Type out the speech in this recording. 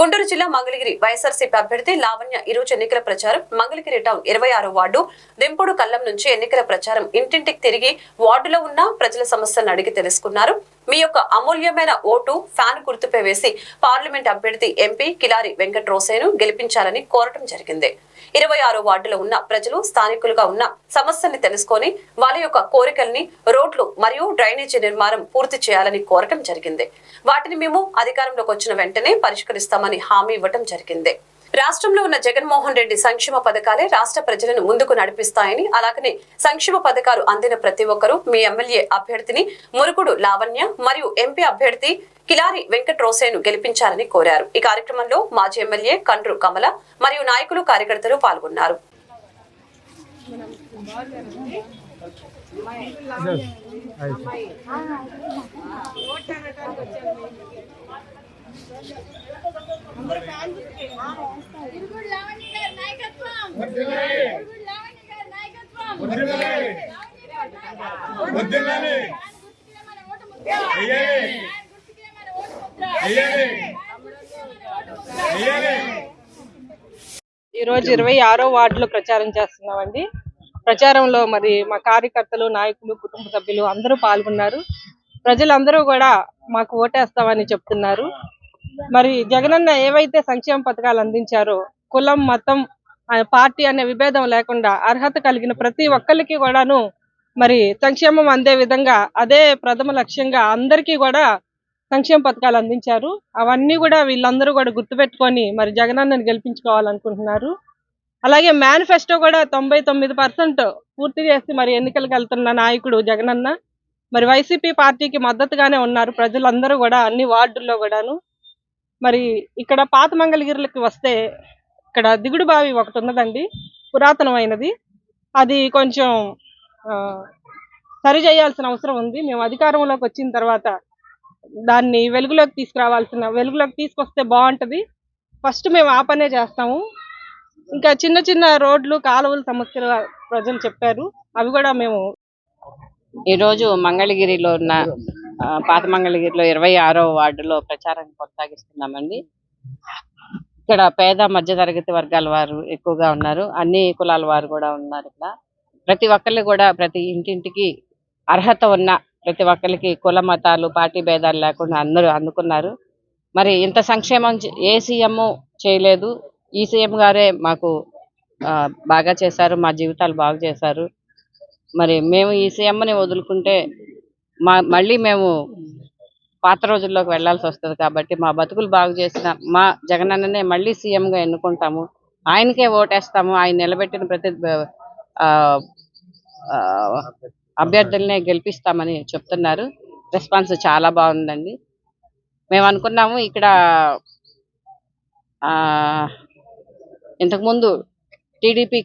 గుంటూరు జిల్లా మంగళగిరి వైఎస్ఆర్సీపీ అభ్యర్థి లావణ్య ఈరోజు ఎన్నికల ప్రచారం. మంగళగిరి టౌన్ ఇరవై ఆరు వార్డు దెంపుడు కల్లం నుంచి ఎన్నికల ప్రచారం ఇంటింటికి తిరిగి వార్డులో ఉన్న ప్రజల సమస్యలను అడిగి తెలుసుకున్నారు. మీ యొక్క అమూల్యమైన ఓటు ఫ్యాన్ గుర్తుపై వేసి పార్లమెంట్ అభ్యర్థి ఎంపీ కిలారి వెంకట్ రోసేను గెలిపించాలని కోరటం జరిగింది. ఇరవై ఆరో వార్డులో ఉన్న ప్రజలు స్థానికులుగా ఉన్న సమస్యల్ని తెలుసుకొని వాళ్ళ యొక్క కోరికల్ని రోడ్లు మరియు డ్రైనేజీ నిర్మాణం పూర్తి చేయాలని కోరటం జరిగింది. వాటిని మేము అధికారంలోకి వచ్చిన వెంటనే పరిష్కరిస్తామని హామీ ఇవ్వటం జరిగింది. రాష్ట్రంలో ఉన్న జగన్మోహన్ రెడ్డి సంక్షేమ పథకాలే రాష్ట్ర ప్రజలను ముందుకు నడిపిస్తాయని అలాగనే సంక్షేమ పథకాలు అందిన ప్రతి ఒక్కరూ మీ ఎమ్మెల్యే అభ్యర్థిని మురుగుడు లావణ్య మరియు ఎంపీ అభ్యర్థి కిలారి వెంకట్రోసేను గెలిపించాలని కోరారు. ఈ కార్యక్రమంలో మాజీ ఎమ్మెల్యే కండ్రు కమల మరియు నాయకులు కార్యకర్తలు పాల్గొన్నారు. ఈరోజు ఇరవై ఆరో వార్డులో ప్రచారం చేస్తున్నామండి. ప్రచారంలో మరి మా కార్యకర్తలు నాయకులు కుటుంబ సభ్యులు అందరూ పాల్గొన్నారు. ప్రజలందరూ కూడా మాకు ఓటేస్తామని చెప్తున్నారు. మరి జగనన్న ఏవైతే సంక్షేమ పథకాలు అందించారో కులం మతం పార్టీ అనే విభేదం లేకుండా అర్హత కలిగిన ప్రతి ఒక్కరికి కూడాను మరి సంక్షేమం అందే విధంగా అదే ప్రథమ లక్ష్యంగా అందరికీ కూడా సంక్షేమ పథకాలు అందించారు. అవన్నీ కూడా వీళ్ళందరూ కూడా గుర్తుపెట్టుకొని మరి జగనన్నని గెలిపించుకోవాలనుకుంటున్నారు. అలాగే మేనిఫెస్టో కూడా తొంభై తొమ్మిది పర్సెంట్ పూర్తి చేసి మరి ఎన్నికలకు వెళ్తున్న నాయకుడు జగనన్న. మరి వైసీపీ పార్టీకి మద్దతుగానే ఉన్నారు ప్రజలందరూ కూడా అన్ని వార్డుల్లో కూడాను. మరి ఇక్కడ పాత మంగళగిరిలకి వస్తే ఇక్కడ దిగుడు బావి ఒకటి ఉన్నదండి. పురాతనమైనది. అది కొంచెం ఆ, సరి చేయాల్సిన అవసరం ఉంది. మేము అధికారంలోకి వచ్చిన తర్వాత దాన్ని వెలుగులోకి తీసుకురావాల్సిన వెలుగులోకి తీసుకొస్తే బాగుంటది. ఫస్ట్ మేము ఆ పనే చేస్తాము. ఇంకా చిన్న చిన్న రోడ్లు కాలువల సమస్యలు ప్రజలు చెప్పారు. అవి కూడా మేము ఈరోజు మంగళగిరిలో ఉన్న పాత మంగళగిరిలో ఇరవై ఆరో వార్డులో ప్రచారం కొనసాగిస్తున్నామండి. ఇక్కడ పేద మధ్యతరగతి వర్గాల వారు ఎక్కువగా ఉన్నారు. అన్ని కులాల వారు కూడా ఉన్నారు ఇక్కడ. ప్రతి ఒక్కళ్ళు కూడా ప్రతి ఇంటింటికి అర్హత ఉన్న ప్రతి ఒక్కరికి కుల మతాలు పార్టీ భేదాలు లేకుండా అందరూ అందుకున్నారు. మరి ఇంత సంక్షేమం ఏ సీఎం చేయలేదు. ఈ సీఎం గారే మాకు బాగా చేశారు. మా జీవితాలు బాగు చేశారు. మరి మేము ఈ సీఎంని వదులుకుంటే మా మళ్ళీ మేము పాత రోజుల్లోకి వెళ్ళాల్సి వస్తుంది కాబట్టి మా బతుకులు బాగు చేసిన మా జగనన్ననే మళ్ళీ సీఎంగా ఎన్నుకుంటాము. ఆయనకే ఓటేస్తాము. ఆయన నిలబెట్టిన ప్రతి అభ్యర్థులనే గెలిపిస్తామని చెప్తున్నారు. రెస్పాన్స్ చాలా బాగుందండి. మేము అనుకున్నాము ఇక్కడ ఆ, ఇంతకుముందు టీడీపీ